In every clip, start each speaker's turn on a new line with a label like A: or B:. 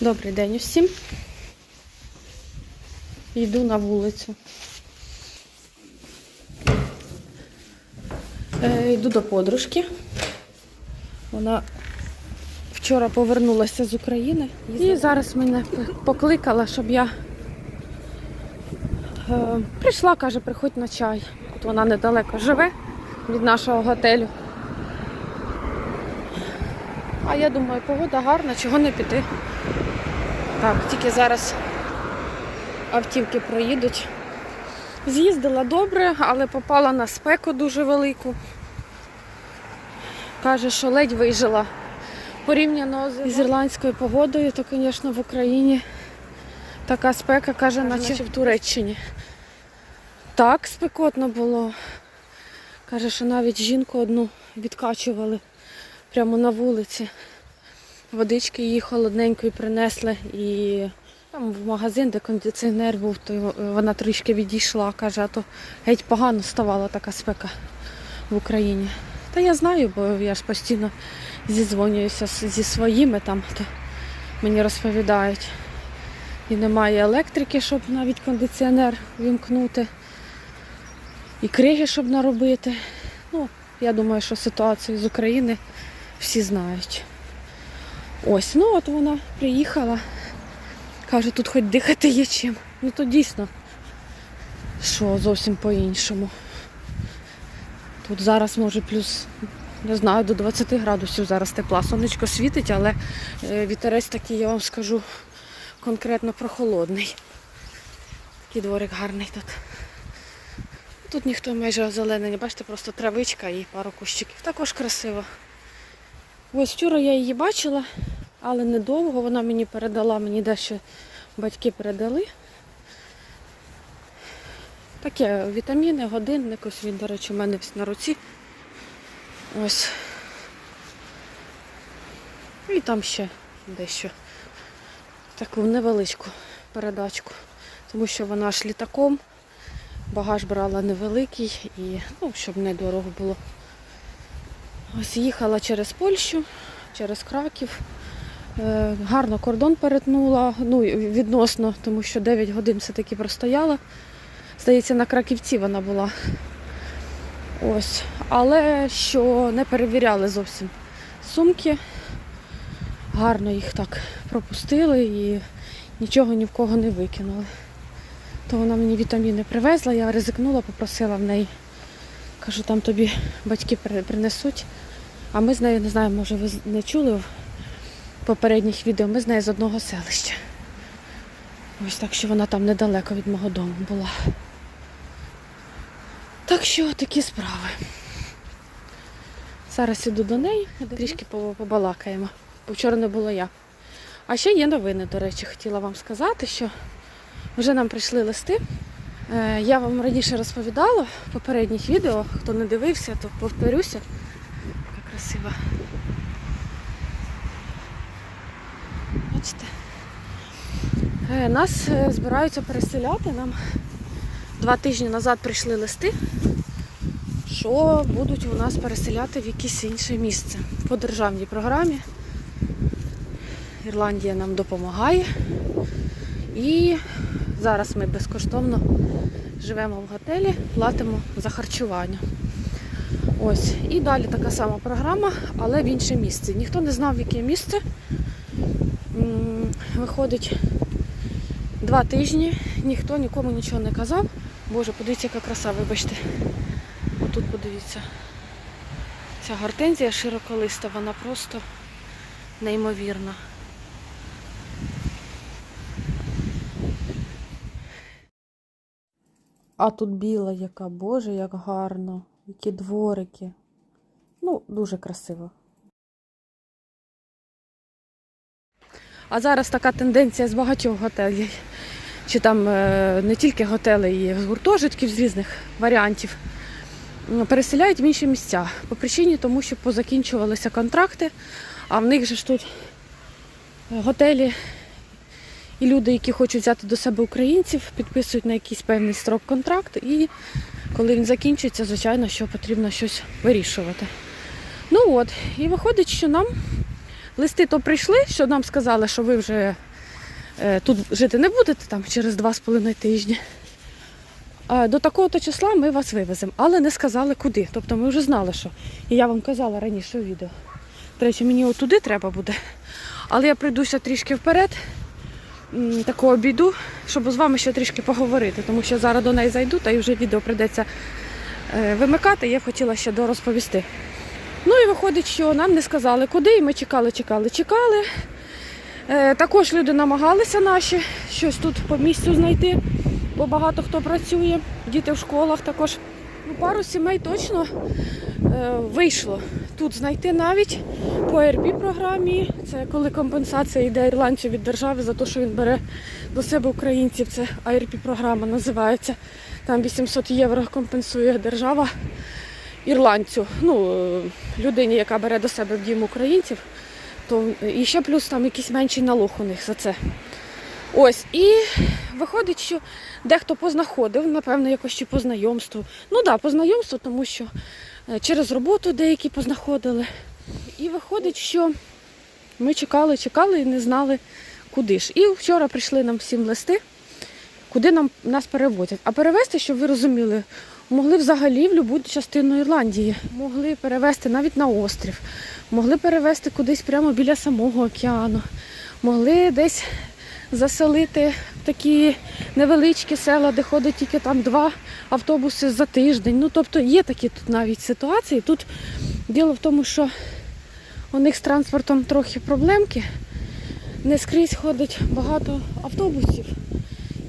A: Добрий день усім. Йду на вулицю. Е, йду до подружки. Вона вчора повернулася з України і зараз мене покликала, щоб я е, прийшла, каже, приходь на чай. От вона недалеко живе від нашого готелю. А я думаю, погода гарна, чого не піти. Так, тільки зараз автівки проїдуть. З'їздила добре, але попала на спеку дуже велику. Каже, що ледь вижила. Порівняно з з ірландською погодою, то, звісно, в Україні така спека, каже, наче в Туреччині. Так спекотно було. Каже, що навіть жінку одну відкачували прямо на вулиці. Водички її холодненької принесли і там в магазин, де кондиціонер був, то вона трішки відійшла, каже, а то геть погано ставала така спека в Україні. Та я знаю, бо я ж постійно зізвонююся зі своїми там, то мені розповідають. І немає електрики, щоб навіть кондиціонер вімкнути. І криги, щоб наробити. Ну, я думаю, що ситуацію з України всі знають. Ось, ну от вона приїхала. Каже, тут хоч дихати є чим. Ну то дійсно, що зовсім по-іншому. Тут зараз може плюс, не знаю, до 20 градусів зараз тепла. Сонечко світить, але е, вітерець такий, я вам скажу, конкретно прохолодний. Такий дворик гарний тут. Тут ніхто майже озеленений, бачите, просто травичка і пару кущиків. Також красиво. Ось вчора я її бачила, але недовго. Вона мені передала, мені дещо батьки передали. Таке вітаміни, годинник, ось він, до речі, у мене на руці. Ось. І там ще дещо таку невеличку передачку. Тому що вона ж літаком, багаж брала невеликий і ну, щоб не дорого було. Ось їхала через Польщу, через Краків. Е, Гарно кордон перетнула, ну відносно, тому що 9 годин все-таки простояла. Здається, на Краківці вона була. Ось. Але що не перевіряли зовсім сумки. Гарно їх так пропустили і нічого ні в кого не викинули. То вона мені вітаміни привезла, я ризикнула, попросила в неї. Кажу, там тобі батьки принесуть. А ми з нею, не знаю, може ви не чули в попередніх відео, ми з нею з одного селища. Ось так що вона там недалеко від мого дому була. Так що такі справи. Зараз іду до неї, трішки побалакаємо. Бо вчора не було я. А ще є новини, до речі, хотіла вам сказати, що вже нам прийшли листи. Е, Я вам раніше розповідала в попередніх відео, хто не дивився, то повторюся. Яка красива. Бачите? Е, Нас е, збираються переселяти. Нам два тижні назад прийшли листи, що будуть у нас переселяти в якесь інше місце по державній програмі. Ірландія нам допомагає. І зараз ми безкоштовно живемо в готелі, платимо за харчування. Ось. І далі така сама програма, але в інше місце. Ніхто не знав, в яке місце. Виходить два тижні, ніхто нікому нічого не казав. Боже, подивіться, яка краса, вибачте. Отут подивіться. Ця гортензія широколиста, вона просто неймовірна. А тут біла яка, боже, як гарно, які дворики. Ну, дуже красиво. А зараз така тенденція з багатьох готелів. Чи там е, не тільки готелей, і з гуртожитків з різних варіантів. Переселяють в інші місця. По причині тому, що позакінчувалися контракти, а в них же ж тут е, готелі і люди, які хочуть взяти до себе українців, підписують на якийсь певний строк контракт, і коли він закінчується, звичайно, що потрібно щось вирішувати. Ну от, і виходить, що нам листи то прийшли, що нам сказали, що ви вже е, тут жити не будете там через два з половиною тижні. А до такого-то числа ми вас вивеземо, але не сказали куди. Тобто ми вже знали, що. І я вам казала раніше у відео. До речі, мені отуди треба буде. Але я прийдуся трішки вперед, таку обійду, щоб з вами ще трішки поговорити, тому що зараз до неї зайду, та й вже відео прийдеться е, вимикати, я б хотіла ще дорозповісти. Ну і виходить, що нам не сказали куди, і ми чекали, чекали, чекали. Е, Також люди намагалися наші щось тут по місцю знайти, бо багато хто працює, діти в школах також. Ну, пару сімей точно е, вийшло тут знайти навіть по rp програмі. Це коли компенсація йде ірландцю від держави за те, що він бере до себе українців. Це arp програма називається. Там 800 євро компенсує держава ірландцю, ну, е, людині, яка бере до себе в дім українців, то і ще плюс там якийсь менший налог у них за це. Ось, і виходить, що дехто познаходив, напевно, якось чи по знайомству. Ну так, да, по знайомству, тому що е, через роботу деякі познаходили. І виходить, що ми чекали, чекали і не знали, куди ж. І вчора прийшли нам всім листи, куди нам нас перевозять. А перевезти, щоб ви розуміли, могли взагалі в будь-яку частину Ірландії. Могли перевезти навіть на острів, могли перевезти кудись прямо біля самого океану, могли десь заселити в такі невеличкі села, де ходить тільки там два автобуси за тиждень. Ну, тобто є такі тут навіть ситуації. Тут діло в тому, що у них з транспортом трохи проблемки. Не скрізь ходить багато автобусів.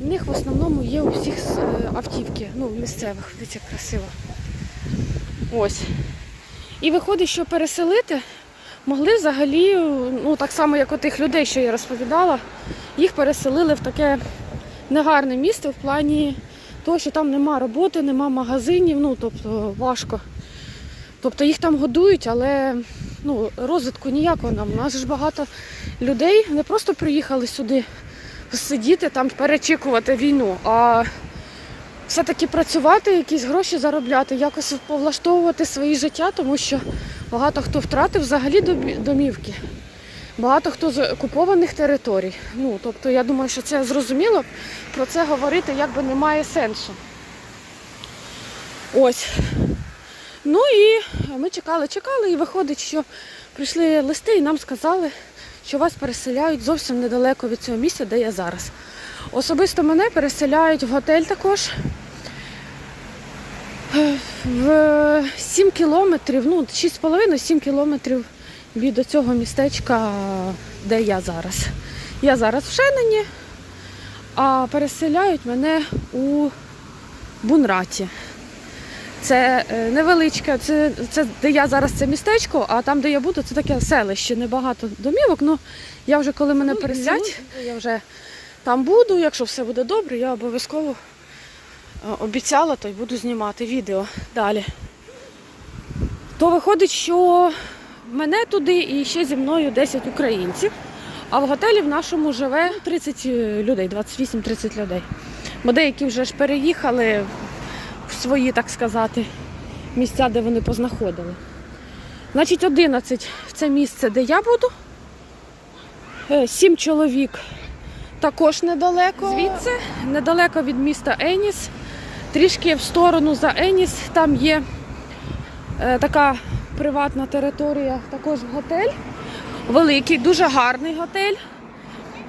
A: У них в основному є у всіх е, автівки, ну, місцевих, дивіться, красиво. Ось. І виходить, що переселити могли взагалі, ну так само, як у тих людей, що я розповідала, їх переселили в таке негарне місце в плані того, що там нема роботи, нема магазинів, ну тобто важко. Тобто їх там годують, але ну, розвитку ніякого нам. У нас ж багато людей не просто приїхали сюди сидіти там, перечікувати війну, а все-таки працювати, якісь гроші заробляти, якось повлаштовувати своє життя, тому що багато хто втратив взагалі домівки. Багато хто з окупованих територій. Ну, тобто, я думаю, що це зрозуміло. Про це говорити якби немає сенсу. Ось. Ну і ми чекали, чекали, і виходить, що прийшли листи і нам сказали, що вас переселяють зовсім недалеко від цього місця, де я зараз. Особисто мене переселяють в готель також. В 7 кілометрів, ну 6,5-7 кілометрів від цього містечка, де я зараз. Я зараз в Шенені, а переселяють мене у Бунраті. Це е, невеличке, це, це де я зараз це містечко, а там, де я буду, це таке селище, небагато домівок. Ну я вже коли мене переселять, я вже там буду. Якщо все буде добре, я обов'язково обіцяла, то й буду знімати відео далі. То виходить, що мене туди і ще зі мною 10 українців. А в готелі в нашому живе 30 людей, 28-30 людей. Бо деякі вже ж переїхали в свої, так сказати, місця, де вони познаходили. Значить, 11 це місце, де я буду. Е, Сім чоловік також недалеко. Звідси, недалеко від міста Еніс. Трішки в сторону за Еніс. Там є е, така приватна територія, також готель. Великий, дуже гарний готель.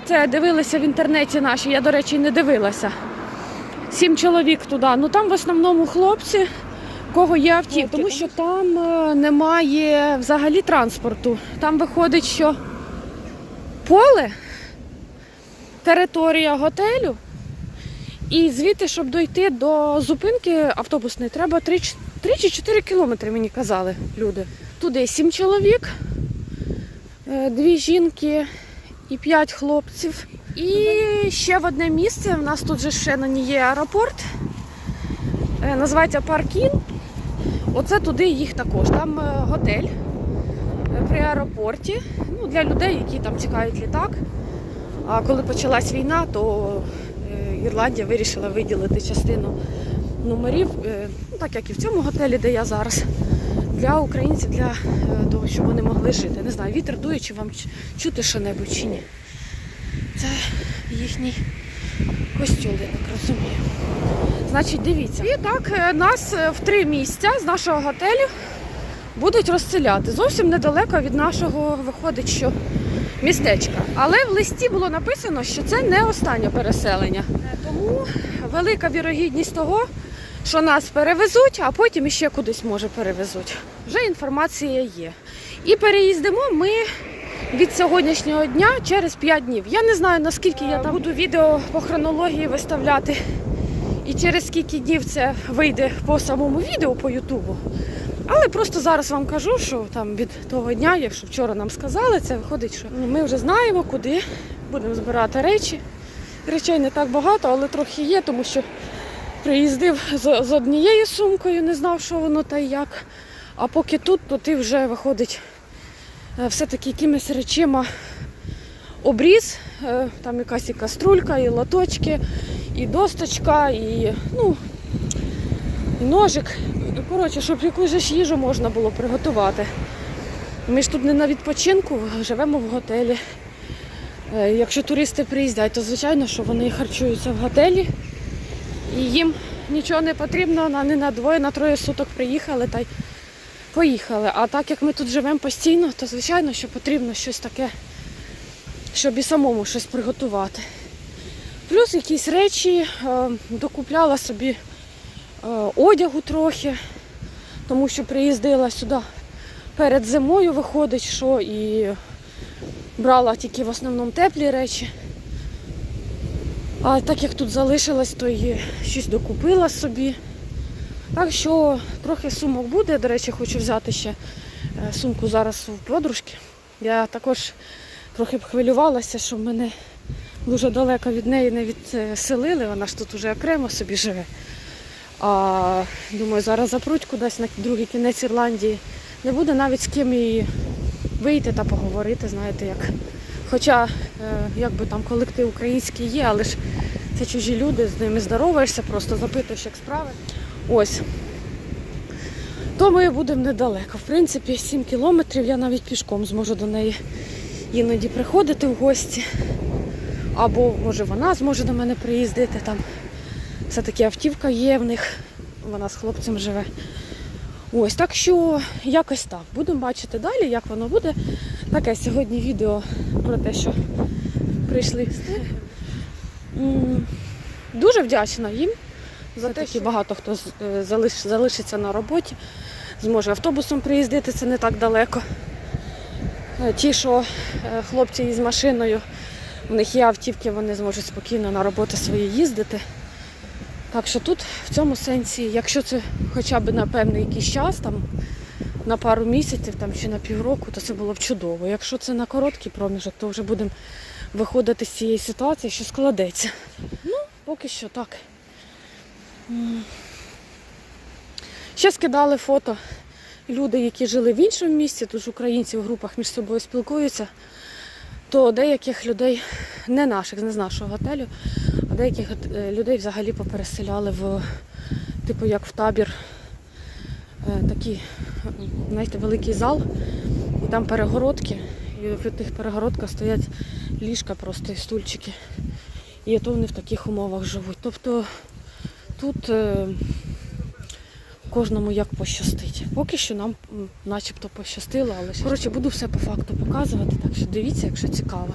A: Це дивилися в інтернеті наші, я, до речі, не дивилася. Сім чоловік туди. Ну там в основному хлопці, кого є автівки, тому що там е, немає взагалі транспорту. Там виходить, що поле, територія готелю. І звідти, щоб дойти до зупинки автобусної, треба 3, 3 чи 4 кілометри, мені казали люди. Туди сім чоловік, е, дві жінки і п'ять хлопців. І ще в одне місце. У нас тут же ще на ній є аеропорт. Е, Називається Паркін. Оце туди їх також. Там е, готель при аеропорті. Ну, для людей, які там чекають літак. А коли почалась війна, то Ірландія вирішила виділити частину номерів, е, ну, так як і в цьому готелі, де я зараз, для українців, для е, того, щоб вони могли жити. Не знаю, вітер дує, чи вам чути що-небудь чи ні. Це їхній костюм, я так розумію. Значить, дивіться. І так е, нас в три місця з нашого готелю будуть розселяти. Зовсім недалеко від нашого виходить, що містечка. Але в листі було написано, що це не останнє переселення. Тому велика вірогідність того, що нас перевезуть, а потім іще кудись може перевезуть. Вже інформація є. І переїздимо ми від сьогоднішнього дня через 5 днів. Я не знаю наскільки я там буду відео по хронології виставляти. І через скільки днів це вийде по самому відео по Ютубу. Але просто зараз вам кажу, що там від того дня, якщо вчора нам сказали, це виходить, що ми вже знаємо, куди будемо збирати речі. Речей не так багато, але трохи є, тому що приїздив з, однією сумкою, не знав, що воно та як. А поки тут, то ти вже виходить е, все-таки якимись речима обріз. Е, Там якась і каструлька, і лоточки, і досточка, і, ну, і ножик. Коротше, щоб якусь ж їжу можна було приготувати. Ми ж тут не на відпочинку, живемо в готелі. Е, Якщо туристи приїздять, то звичайно, що вони харчуються в готелі. І їм нічого не потрібно, вони на двоє, на троє суток приїхали та й поїхали. А так як ми тут живемо постійно, то звичайно, що потрібно щось таке, щоб і самому щось приготувати. Плюс якісь речі, е, докупляла собі одягу трохи, тому що приїздила сюди перед зимою, виходить, що і брала тільки в основному теплі речі. А так як тут залишилось, то і щось докупила собі. Так що трохи сумок буде. До речі, хочу взяти ще е, сумку зараз у подружки. Я також трохи б хвилювалася, що мене дуже далеко від неї не відселили. Вона ж тут уже окремо собі живе. А думаю, зараз запруть кудись на другий кінець Ірландії. Не буде навіть з ким її вийти та поговорити, знаєте, як. Хоча, е, якби там колектив український є, але ж це чужі люди, з ними здороваєшся, просто запитуєш, як справи. Ось. То ми будемо недалеко. В принципі, 7 кілометрів я навіть пішком зможу до неї іноді приходити в гості. Або, може, вона зможе до мене приїздити. Там все-таки автівка є в них, вона з хлопцем живе. Ось, так що якось так. Будемо бачити далі, як воно буде. Таке сьогодні відео про те, що прийшли. Дуже вдячна їм за те, що багато хто е, залиш- залишиться на роботі, зможе автобусом приїздити, це не так далеко. Е, Ті, що е, хлопці із машиною, у них є автівки, вони зможуть спокійно на роботи свої їздити. Так що тут в цьому сенсі, якщо це хоча б на певний якийсь час, там, на пару місяців там, чи на півроку, то це було б чудово. Якщо це на короткий проміжок, то вже будемо виходити з цієї ситуації, що складеться. Ну, поки що так. Ще скидали фото люди, які жили в іншому місці, тут українці в групах між собою спілкуються, то деяких людей, не наших, не з нашого готелю, а деяких е, людей взагалі попереселяли в, типу, як в табір, е, такий, знаєте, великий зал, і там перегородки, і в тих перегородках стоять ліжка просто і стульчики. І то вони в таких умовах живуть. Тобто тут е, кожному як пощастить. Поки що нам начебто пощастило, але коротше буду все по факту показувати, так що дивіться, якщо цікаво.